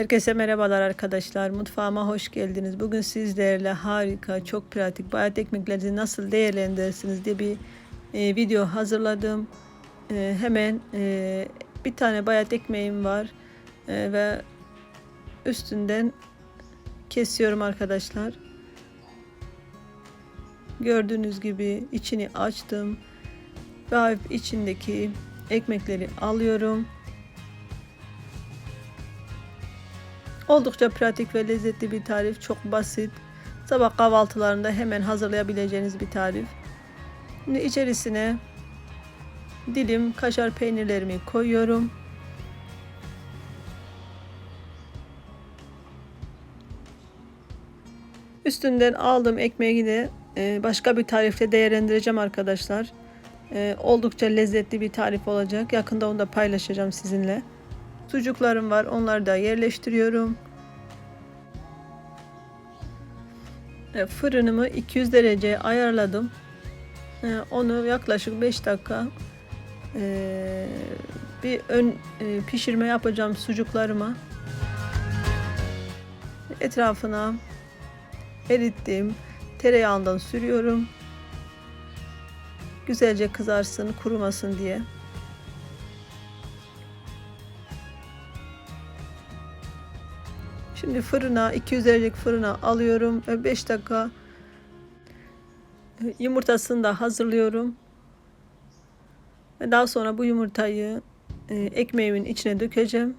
Herkese merhabalar arkadaşlar. Mutfağıma hoş geldiniz. Bugün sizlerle harika, çok pratik bayat ekmekleri nasıl değerlendirirsiniz diye bir e, video hazırladım. E, hemen e, bir tane bayat ekmeğim var E, ve üstünden kesiyorum arkadaşlar. Gördüğünüz gibi içini açtım ve içindeki ekmekleri alıyorum. Oldukça pratik ve lezzetli bir tarif. Çok basit. Sabah kahvaltılarında hemen hazırlayabileceğiniz bir tarif. Şimdi içerisine dilim kaşar peynirlerimi koyuyorum. Üstünden aldığım ekmeği de e, başka bir tarifle değerlendireceğim arkadaşlar. E, oldukça lezzetli bir tarif olacak. Yakında onu da paylaşacağım sizinle. Sucuklarım var. Onları da yerleştiriyorum. E, fırınımı 200 derece ayarladım. E, onu yaklaşık 5 dakika e, bir ön pişirme yapacağım sucuklarıma. Etrafına erittiğim tereyağından sürüyorum. Güzelce kızarsın, kurumasın diye. Şimdi fırına 200 derecelik fırına alıyorum ve 5 dakika yumurtasını da hazırlıyorum. Ve daha sonra bu yumurtayı e, ekmeğimin içine dökeceğim.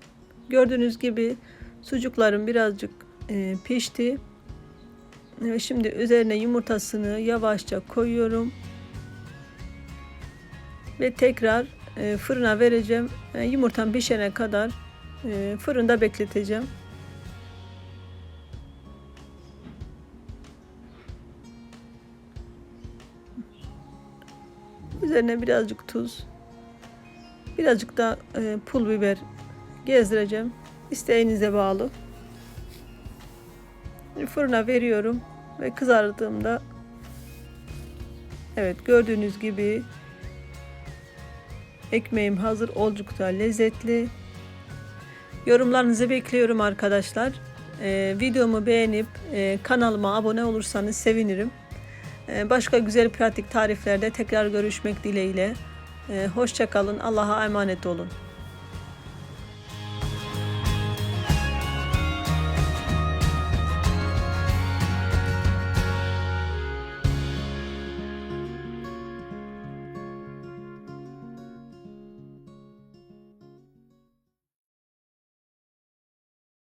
Gördüğünüz gibi sucuklarım birazcık e, pişti. Ve şimdi üzerine yumurtasını yavaşça koyuyorum. Ve tekrar e, fırına vereceğim. Yumurtam pişene kadar fırında bekleteceğim. Üzerine birazcık tuz. Birazcık da e, pul biber gezdireceğim. İsteğinize bağlı. Fırına veriyorum ve kızardığımda Evet gördüğünüz gibi ekmeğim hazır oldukça lezzetli. Yorumlarınızı bekliyorum arkadaşlar. Ee, videomu beğenip e, kanalıma abone olursanız sevinirim. Ee, başka güzel pratik tariflerde tekrar görüşmek dileğiyle. Ee, Hoşçakalın. Allah'a emanet olun.